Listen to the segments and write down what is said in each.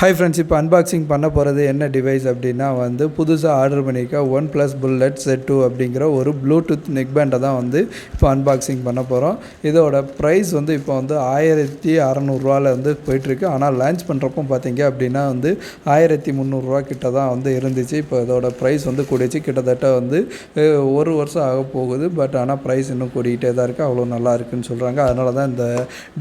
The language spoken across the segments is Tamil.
ஹை ஃப்ரெண்ட்ஸ் இப்போ அன்பாக்சிங் பண்ண போகிறது என்ன டிவைஸ் அப்படின்னா வந்து புதுசாக ஆர்டர் பண்ணியிருக்க OnePlus bullet Z two அப்படிங்கிற ஒரு ப்ளூடூத் நெக் பேண்டை தான் வந்து இப்போ அன்பாக்சிங் பண்ண போகிறோம் இதோட ப்ரைஸ் வந்து இப்போ வந்து ஆயிரத்தி அறநூறுவாவில் வந்து போயிட்டுருக்கு. ஆனால் லான்ச் பண்ணுறப்போ பார்த்தீங்க அப்படின்னா வந்து ஆயிரத்தி முந்நூறுரூவா கிட்ட தான் வந்து இருந்துச்சு. இப்போ இதோட ப்ரைஸ் வந்து கூடிச்சு. கிட்டத்தட்ட வந்து ஒரு வருஷம் ஆக போகுது. பட் ஆனால் ப்ரைஸ் இன்னும் கூடிக்கிட்டே தான் இருக்குது அவ்வளோ நல்லா இருக்குன்னு சொல்கிறாங்க அதனால தான் இந்த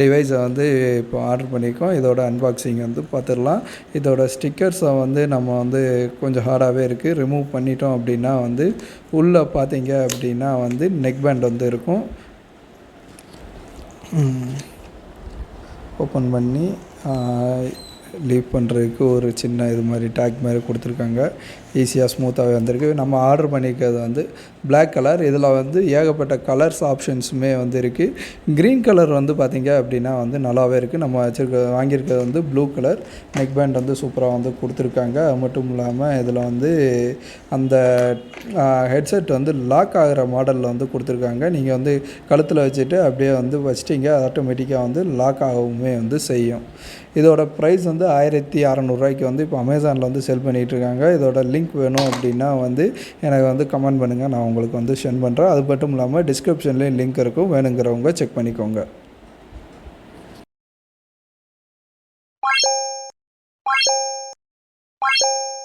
டிவைஸை வந்து இப்போ ஆர்டர் பண்ணியிருக்கோம் இதோட அன்பாக்சிங் வந்து பார்த்துடலாம் இதோட ஸ்டிக்கர்ஸை வந்து நம்ம வந்து கொஞ்சம் ஹார்டாகவே இருக்குது ரிமூவ் பண்ணிட்டோம் அப்படின்னா வந்து உள்ளே பார்த்தீங்க அப்படின்னா வந்து நெக் பேண்ட் வந்து இருக்கும். ஓப்பன் பண்ணி லீவ் பண்ணுறதுக்கு ஒரு சின்ன இது மாதிரி டேக் மாதிரி கொடுத்துருக்காங்க. ஈஸியாக ஸ்மூத்தாகவே வந்திருக்கு. நம்ம ஆர்டர் பண்ணியிருக்கிறது வந்து பிளாக் கலர் இதில் வந்து ஏகப்பட்ட கலர்ஸ் ஆப்ஷன்ஸுமே வந்து இருக்குது க்ரீன் கலர் வந்து பார்த்திங்க அப்படின்னா வந்து நல்லாவே இருக்குது நம்ம வச்சுருக்க வாங்கியிருக்கிறது வந்து ப்ளூ கலர் நெக் பேண்ட் வந்து சூப்பராக வந்து கொடுத்துருக்காங்க. அது மட்டும் இல்லாமல் இதில் வந்து அந்த ஹெட்செட் வந்து லாக் ஆகிற மாடலில் வந்து கொடுத்துருக்காங்க. நீங்கள் வந்து கழுத்தில் வச்சுட்டு அப்படியே வந்து வச்சிட்டிங்க. ஆட்டோமேட்டிக்காக வந்து லாக் ஆகவுமே வந்து செய்யும். இதோட ப்ரைஸ் வந்து வந்து ஆயிரத்தி அறநூறுவாய்க்கு வந்து இப்போ அமேசானில் வந்து செல் பண்ணிகிட்ருக்காங்க இதோட லிங்க் வேணும் அப்படின்னா வந்து எனக்கு வந்து கமெண்ட் பண்ணுங்கள் நான் உங்களுக்கு வந்து சென்ட் பண்ணுறேன் அது மட்டும் இல்லாமல் டிஸ்கிரிப்ஷன்லேயும் லிங்க் இருக்கும். வேணுங்கிறவங்க செக் பண்ணிக்கோங்க. Thank you.